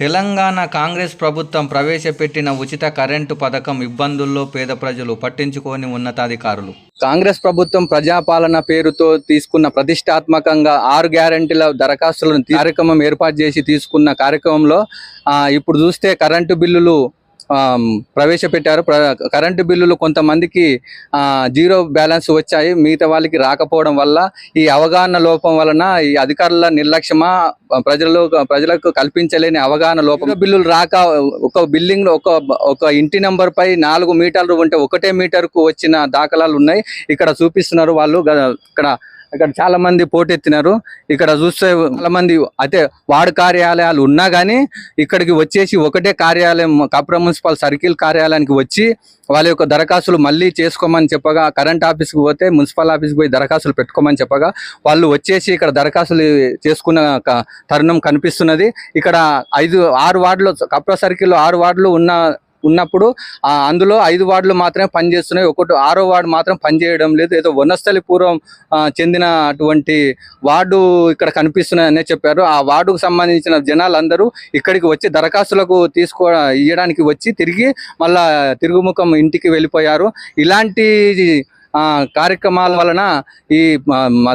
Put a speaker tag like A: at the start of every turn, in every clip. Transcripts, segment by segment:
A: తెలంగాణ కాంగ్రెస్ ప్రభుత్వం ప్రవేశపెట్టిన ఉచిత కరెంటు పథకం ఇబ్బందుల్లో పేద ప్రజలు పట్టించుకోని ఉన్నతాధికారులు. కాంగ్రెస్ ప్రభుత్వం ప్రజాపాలన పేరుతో తీసుకున్న ప్రతిష్టాత్మకంగా ఆరు గ్యారంటీల దరఖాస్తులను కార్యక్రమం ఏర్పాటు చేసి తీసుకున్న కార్యక్రమంలో ఇప్పుడు చూస్తే కరెంటు బిల్లులు ప్రవేశపెట్టారు. ప్ర- కరెంటు బిల్లులు కొంతమందికి ఆ, జీరో బ్యాలెన్స్ వచ్చాయి. మిగతా వాళ్ళకి రాకపోవడం వల్ల ఈ అవగాహన లోపం వలన ఈ అధికారుల నిర్లక్ష్యమా ప్రజలు ప్రజలకు కల్పించలేని అవగాహన లోపం. బిల్లులు రాక ఒక బిల్డింగ్లో ఒక ఒక ఇంటి నెంబర్ పై నాలుగు మీటర్లు ఉంటే ఒకటే మీటర్కు వచ్చిన దాఖలాలు ఉన్నాయి. ఇక్కడ చూపిస్తున్నారు వాళ్ళు. ఇక్కడ ఇక్కడ చాలా మంది పోటెత్తినారు. ఇక్కడ చూస్తే చాలా మంది అయితే వార్డు కార్యాలయాలు ఉన్నా కానీ ఇక్కడికి వచ్చేసి ఒకటే కార్యాలయం కప్ర మున్సిపల్ సర్కిల్ కార్యాలయానికి వచ్చి వాళ్ళ యొక్క దరఖాస్తులు మళ్ళీ చేసుకోమని చెప్పగా కరెంట్ ఆఫీస్కి పోతే మున్సిపల్ ఆఫీస్కి పోయి దరఖాస్తులు పెట్టుకోమని చెప్పగా వాళ్ళు వచ్చేసి ఇక్కడ దరఖాస్తులు చేసుకున్న తరుణం కనిపిస్తున్నది. ఇక్కడ ఐదు ఆరు వార్డులు కప్ర సర్కిల్లో ఆరు వార్డులు ఉన్న ఉన్నప్పుడు అందులో ఐదు వార్డులు మాత్రమే పనిచేస్తున్నాయి. ఒకటి ఆరో వార్డు మాత్రం పనిచేయడం లేదు. ఏదో వనస్థలి పూర్వం చెందిన అటువంటి వార్డు ఇక్కడ కనిపిస్తున్నాయనే చెప్పారు. ఆ వార్డుకు సంబంధించిన జనాలందరూ ఇక్కడికి వచ్చి దరఖాస్తులకు తీసుకో ఇవ్వడానికి వచ్చి తిరిగి మళ్ళా తిరుగుముఖం ఇంటికి వెళ్ళిపోయారు. ఇలాంటి కార్యక్రమాల వలన ఈ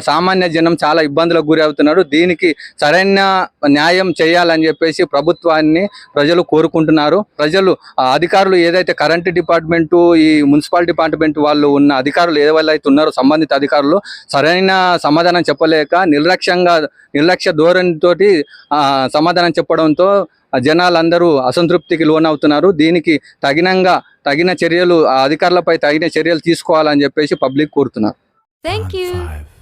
A: సామాన్య జనం చాలా ఇబ్బందులకు గురి అవుతున్నారు. దీనికి సరైన న్యాయం చేయాలని చెప్పేసి ప్రభుత్వాన్ని ప్రజలు కోరుకుంటున్నారు. ప్రజలు అధికారులు ఏదైతే కరెంట్ డిపార్ట్మెంటు ఈ మున్సిపల్ డిపార్ట్మెంట్ వాళ్ళు ఉన్న అధికారులు ఏవైతే ఉన్నారో సంబంధిత అధికారులు సరైన సమాధానం చెప్పలేక నిర్లక్ష్యంగా నిర్లక్ష్య ధోరణితోటి సమాధానం చెప్పడంతో జనాలందరూ అసంతృప్తికి లోనవుతున్నారు. దీనికి తగినంగా తగిన చర్యలు ఆ అధికారులపై తగిన చర్యలు తీసుకోవాలని చెప్పేసి పబ్లిక్ కోరుతున్నారు.
B: Five,